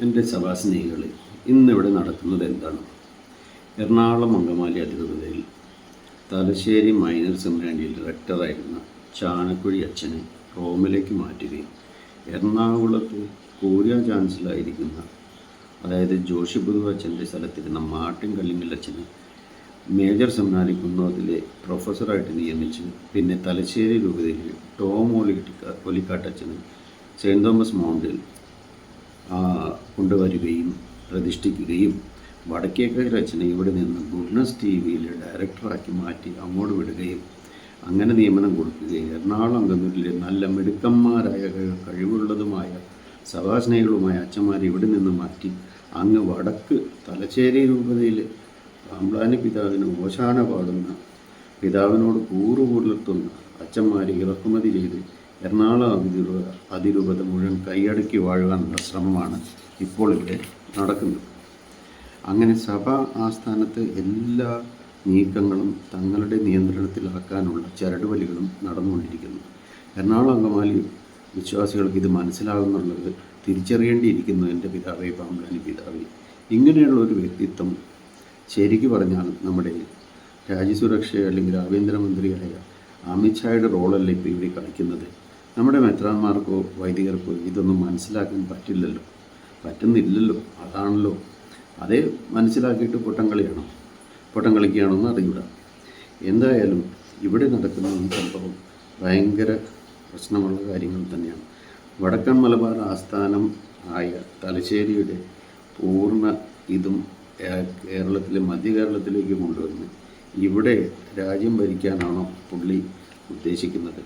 എന്റെ സഭാസ്നേഹികളെ ഇന്നിവിടെ നടക്കുന്നത് എന്താണ്? എറണാകുളം അങ്കമാലി അതിരൂപതയിൽ തലശ്ശേരി മൈനർ സെമിനാരിയിൽ റെക്ടറായിരുന്ന ചാണക്കുഴി അച്ഛനെ റോമിലേക്ക് മാറ്റുകയും എറണാകുളത്ത് കൂര്യ ചാൻസലായിരിക്കുന്ന അതായത് ജോഷി പുതു അച്ഛന്റെ സ്ഥലത്തിരുന്ന മാർട്ടിൻ കല്ലിങ്ങൽ അച്ഛനെ മേജർ സെമിനാരി കുന്നോത്തിലെ പ്രൊഫസറായിട്ട് നിയമിച്ച് പിന്നെ തലശ്ശേരി രൂപതയിൽ ടോം ഒലിക്കാ ഒലിക്കാട്ടച്ഛനെ സെയിന്റ് തോമസ് മൗണ്ടിൽ കൊണ്ടുവരികയും പ്രതിഷ്ഠിക്കുകയും വടക്കേക്കര രചന ഇവിടെ നിന്ന് ഗുഡ്നസ് ടി വിയിൽ ഡയറക്ടറാക്കി മാറ്റി അങ്ങോട്ട് വിടുകയും അങ്ങനെ നിയമനം കൊടുക്കുകയും എറണാകുളം അങ്കന്നൂരിലെ നല്ല മിടുക്കന്മാരായ കഴിവുള്ളതുമായ സഭാസ്നേഹികളുമായ അച്ഛന്മാരെ ഇവിടെ നിന്ന് മാറ്റി അങ്ങ് വടക്ക് തലശ്ശേരി രൂപതയിൽ പാമ്പ്ലാനി പിതാവിന് ഓശാന പാടുന്ന പിതാവിനോട് കൂറു പുലർത്തുന്ന അച്ഛന്മാരെ ഇറക്കുമതി ചെയ്ത് എറണാകുളം അതിരൂപ അതിരൂപത മുഴുവൻ കൈയടക്കി വാഴുവാനുള്ള ശ്രമമാണ് ഇപ്പോൾ ഇവിടെ നടക്കുന്നത്. അങ്ങനെ സഭ ആസ്ഥാനത്ത് എല്ലാ നീക്കങ്ങളും തങ്ങളുടെ നിയന്ത്രണത്തിലാക്കാനുള്ള ചരടുവലികളും നടന്നുകൊണ്ടിരിക്കുന്നു. എറണാകുളം അങ്കമാലി വിശ്വാസികൾക്ക് ഇത് മനസ്സിലാകുന്നുള്ളത് തിരിച്ചറിയേണ്ടിയിരിക്കുന്നു എന്റെ പിതാവേ പാമ്പാനി പിതാവേ. ഇങ്ങനെയുള്ള ഒരു വ്യക്തിത്വം ശരിക്കു പറഞ്ഞാൽ നമ്മുടെ രാജ്യസുരക്ഷ അല്ലെങ്കിൽ ആഭ്യന്തരമന്ത്രിയായ അമിത്ഷായുടെ റോളല്ല ഇപ്പോൾ ഇവിടെ കളിക്കുന്നത്? നമ്മുടെ മെത്രാന്മാർക്കോ വൈദികർക്കോ ഇതൊന്നും മനസ്സിലാക്കാൻ പറ്റില്ലല്ലോ. പറ്റുന്നില്ലല്ലോ. അതാണല്ലോ. അതേ മനസ്സിലാക്കിയിട്ട് പൊട്ടം കളിയാണോ പൊട്ടം കളിക്കുകയാണോ എന്ന് അറിയൂട. എന്തായാലും ഇവിടെ നടക്കുന്ന ഈ സംഭവം ഭയങ്കര പ്രശ്നമുള്ള കാര്യങ്ങൾ തന്നെയാണ്. വടക്കൻ മലബാർ ആസ്ഥാനം ആയ തലശ്ശേരിയുടെ പൂർണ ഇതും കേരളത്തിലെ മധ്യ കേരളത്തിലേക്ക് കൊണ്ടുവന്ന് ഇവിടെ രാജ്യം ഭരിക്കാനാണോ പുള്ളി ഉദ്ദേശിക്കുന്നത്?